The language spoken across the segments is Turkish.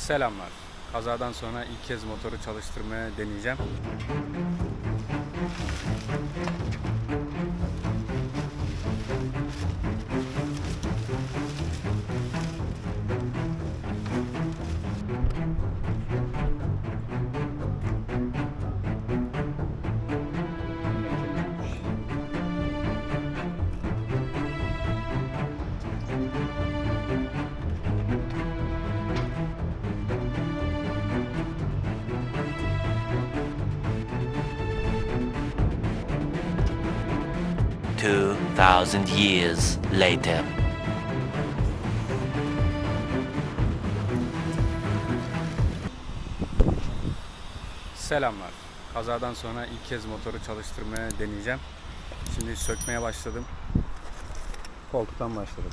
Selamlar. Kazadan sonra ilk kez motoru çalıştırmaya deneyeceğim. Two thousand years later. Selamlar. Kazadan sonra ilk kez motoru çalıştırmaya deneyeceğim. Şimdi sökmeye başladım. Koltuktan başladık.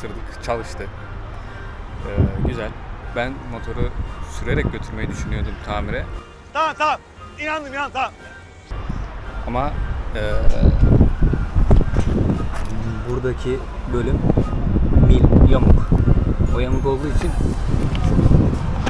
çalıştırdık. Çalıştı. Ee, güzel. Ben motoru sürerek götürmeyi düşünüyordum tamire. Tamam tamam. İnandım inandım tamam. Ama eee, buradaki bölüm mil yamuk. O yamuk olduğu için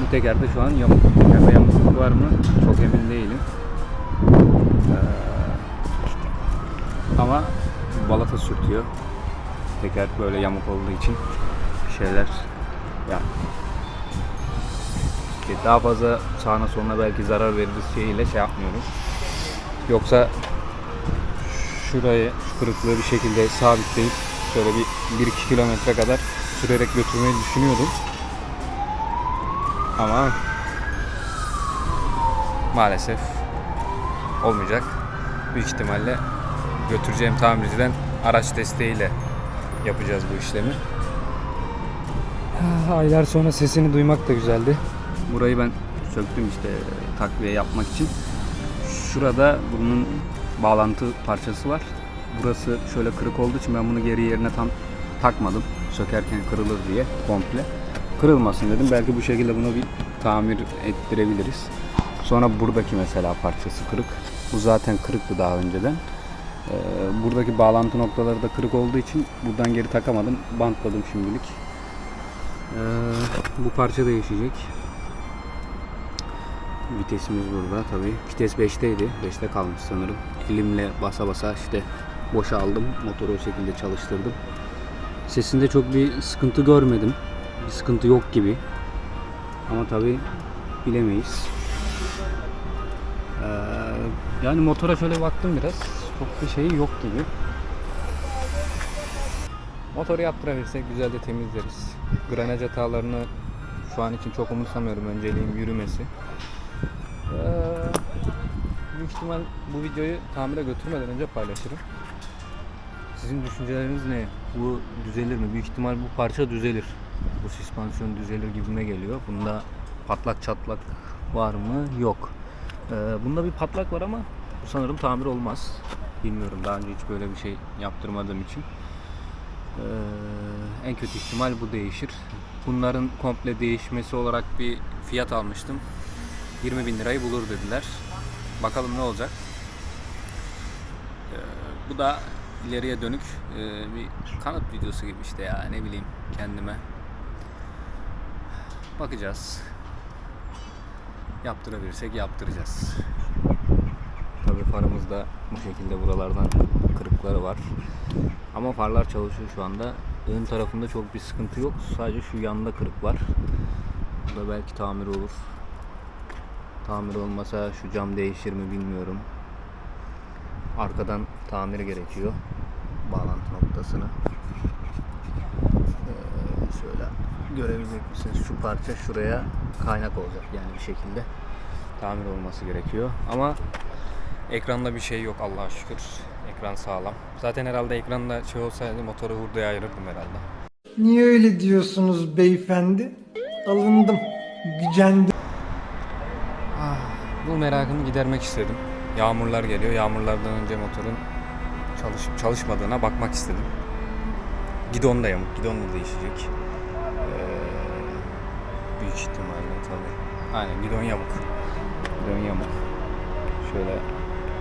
bu tekerde şu an yamuk. Tekerde yamukluk var mı? Çok emin değilim. Eee, ama balata sürtüyor. Teker böyle yamuk olduğu için şeyler ya daha fazla sağına soluna belki zarar veririz şeyiyle şey yapmıyorum. Yoksa şurayı şu kırıklığı bir şekilde sabitleyip şöyle bir 1-2 kilometre kadar sürerek götürmeyi düşünüyordum. Ama maalesef olmayacak. Büyük ihtimalle götüreceğim tamirciden araç desteğiyle yapacağız bu işlemi. Ah, Aylar sonra sesini duymak da güzeldi. Burayı ben söktüm işte takviye yapmak için. Şurada bunun bağlantı parçası var. burası şöyle kırık olduğu için ben bunu geri yerine tam takmadım. Sökerken kırılır diye komple. Kırılmasın dedim. Belki bu şekilde bunu bir tamir ettirebiliriz. Sonra buradaki mesela parçası kırık. Bu zaten kırıktı daha önceden. Ee, buradaki bağlantı noktaları da kırık olduğu için buradan geri takamadım. Bantladım şimdilik. Ee, bu parça değişecek. Vitesimiz burada tabi. Vites 5'teydi. 5'te kalmış sanırım. Elimle basa basa işte boşa aldım. Motoru o şekilde çalıştırdım. Sesinde çok bir sıkıntı görmedim. Bir sıkıntı yok gibi. Ama tabi bilemeyiz. Ee, yani motora şöyle baktım biraz. Çok bir şey yok gibi. Motoru yaptırabilirsek güzel de temizleriz. Granaj hatalarını şu an için çok umursamıyorum. Önceliğim yürümesi. Ee, büyük ihtimal bu videoyu tamire götürmeden önce paylaşırım. Sizin düşünceleriniz ne? Bu düzelir mi? Büyük ihtimal bu parça düzelir. Bu süspansiyon düzelir gibime geliyor. Bunda patlak çatlak var mı? Yok. Ee, bunda bir patlak var ama bu sanırım tamir olmaz. Bilmiyorum daha önce hiç böyle bir şey yaptırmadığım için. Ee, en kötü ihtimal bu değişir. Bunların komple değişmesi olarak bir fiyat almıştım. 20 bin lirayı bulur dediler. Bakalım ne olacak. Ee, bu da ileriye dönük e, bir kanıt videosu gibi işte ya ne bileyim kendime. Bakacağız. Yaptırabilirsek yaptıracağız. Tabii farımızda bu şekilde buralardan kırıkları var. Ama farlar çalışıyor şu anda. Ön tarafında çok bir sıkıntı yok. Sadece şu yanda kırık var. Bu da belki tamir olur. Tamir olmasa şu cam değişir mi bilmiyorum. Arkadan tamir gerekiyor. Bağlantı noktasını. Ee, şöyle görebilecek misiniz? Şu parça şuraya kaynak olacak yani bir şekilde. Tamir olması gerekiyor. Ama ekranda bir şey yok Allah'a şükür. Ekran sağlam. Zaten herhalde ekranda şey olsaydı motoru hurdaya ayırırdım herhalde. Niye öyle diyorsunuz beyefendi? Alındım, gücendim. Bu merakımı gidermek istedim. Yağmurlar geliyor. Yağmurlardan önce motorun çalışıp çalışmadığına bakmak istedim. Gidon da yamuk. Gidon da değişecek. Ee, büyük ihtimalle tabii. Aynen gidon yamuk. Gidon yamuk. Şöyle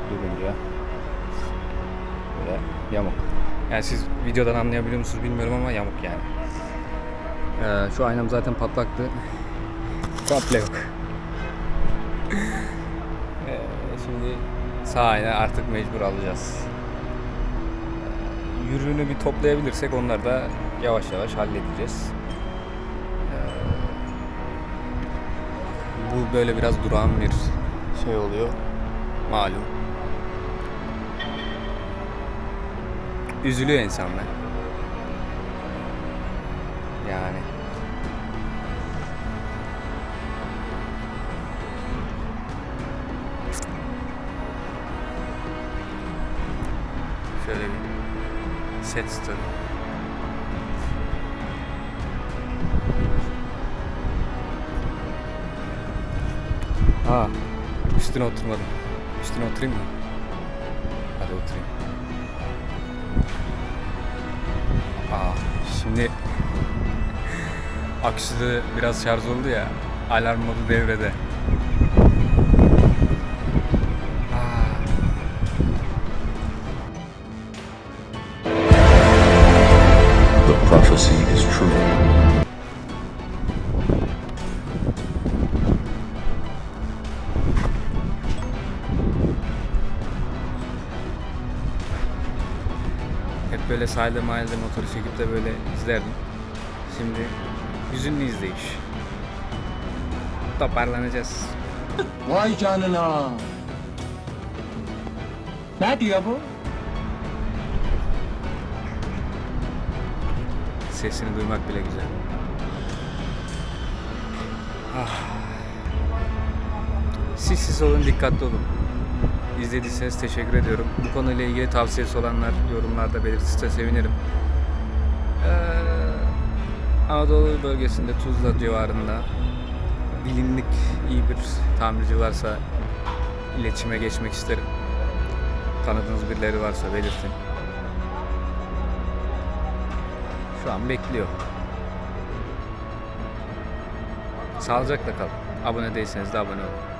durunca böyle yamuk. Yani siz videodan anlayabiliyor musunuz bilmiyorum ama yamuk yani. Ee, şu aynam zaten patlaktı. Komple yok. Ee, şimdi sağ ayna artık mecbur alacağız. Ee, Yürüğünü bir toplayabilirsek onları da yavaş yavaş halledeceğiz. Ee, bu böyle biraz durağan bir şey oluyor. Malum. Üzülüyor insanlar. Yani. Şöyle bir set story. Aa, üstüne oturmadım. Üstüne oturayım mı? Hadi oturayım. Şimdi aküsü de biraz şarj oldu ya. Alarm modu devrede. Hep böyle sahilde mahallede motoru çekip de böyle izlerdim. Şimdi hüzünlü izleyiş. Toparlanacağız. Vay canına. Ne diyor bu? Sesini duymak bile güzel. Ah. Siz siz olun, dikkatli olun izlediyseniz teşekkür ediyorum. Bu konuyla ilgili tavsiyesi olanlar yorumlarda belirtirse sevinirim. Ee, Anadolu bölgesinde Tuzla civarında bilinlik iyi bir tamirci varsa iletişime geçmek isterim. Tanıdığınız birileri varsa belirtin. Şu an bekliyor. Sağlıcakla kalın. Abone değilseniz de abone olun.